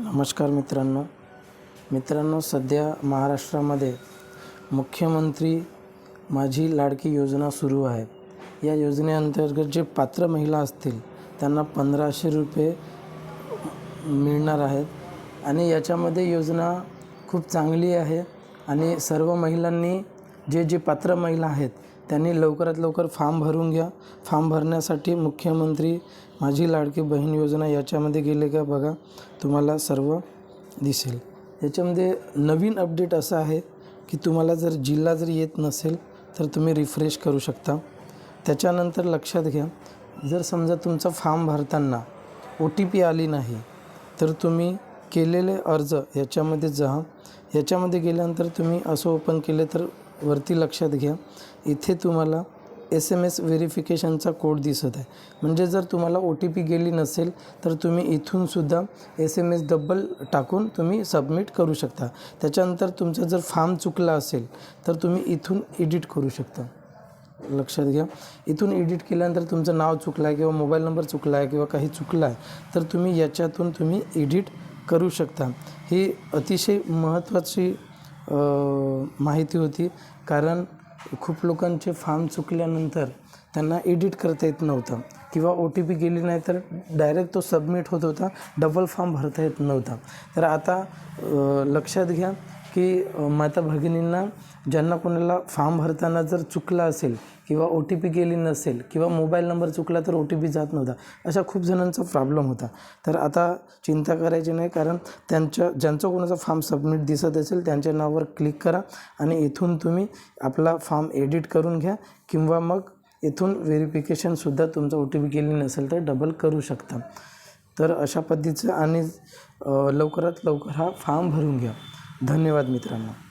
नमस्कार मित्रांनो. मित्रांनो सध्या महाराष्ट्रामध्ये मुख्यमंत्री माझी लाडकी योजना सुरू आहे. या योजनेअंतर्गत जे पात्र महिला असतील त्यांना पंधराशे रुपये मिळणार आहेत. आणि याच्यामध्ये योजना खूप चांगली आहे. आणि सर्व महिलांनी जे जे पात्र महिला आहेत त्यांनी लवकरात लवकर फॉर्म भरून घ्या. फॉर्म भरण्यासाठी मुख्यमंत्री माझी लाडकी बहीण योजना याच्यामध्ये गेले का बघा. तुम्हाला सर्व दिसेल. याच्यामध्ये नवीन अपडेट असं आहे की तुम्हाला जर जिल्हा जर येत नसेल तर तुम्ही रिफ्रेश करू शकता. त्याच्यानंतर लक्षात घ्या जर समजा तुमचा फॉर्म भरताना ओ टी पी आली नाही तर तुम्ही केलेले अर्ज याच्यामध्ये जा. याच्यामध्ये गेल्यानंतर तुम्ही असं ओपन केले तर वरती लक्षात घ्या. इथे तुम्हाला एस एम एस व्हेरिफिकेशनचा कोड दिसत आहे. म्हणजे जर तुम्हाला ओ टी पी गेली नसेल तर तुम्ही इथूनसुद्धा एस एम एस डबल टाकून तुम्ही सबमिट करू शकता. त्याच्यानंतर तुमचा जर फॉर्म चुकला असेल तर तुम्ही इथून एडिट करू शकता. लक्षात घ्या. इथून एडिट केल्यानंतर तुमचं नाव चुकलं आहे किंवा मोबाईल नंबर चुकला आहे किंवा काही चुकलं आहे तर तुम्ही याच्यातून तुम्ही एडिट करू शकता. ही अतिशय महत्त्वाची माहिती होती. कारण खूप लोकांचे फॉर्म चुकल्यानंतर त्यांना एडिट करता येत नव्हतं. किंवा ओ टी पी गेली नाही तर डायरेक्ट तो सबमिट होत होता. डबल फॉर्म भरता येत नव्हता. तर आता लक्षात घ्या की माता भगिनींना ज्यांना कोणाला फॉर्म भरताना जर चुकला असेल किंवा ओ टी पी गेली नसेल किंवा मोबाईल नंबर चुकला तर ओ टी पी जात नव्हता अशा खूप जणांचा प्रॉब्लेम होता. तर आता चिंता करायची नाही कारण त्यांच्या ज्यांचा कोणाचा फॉर्म सबमिट दिसत असेल त्यांच्या नावावर क्लिक करा आणि इथून तुम्ही आपला फॉर्म एडिट करून घ्या किंवा मग इथून व्हेरिफिकेशनसुद्धा तुमचं ओ टी पी गेली नसेल तर डबल करू शकता. तर अशा पद्धतीचं आणि लवकरात लवकर हा फॉर्म भरून घ्या. धन्यवाद मित्रांनो.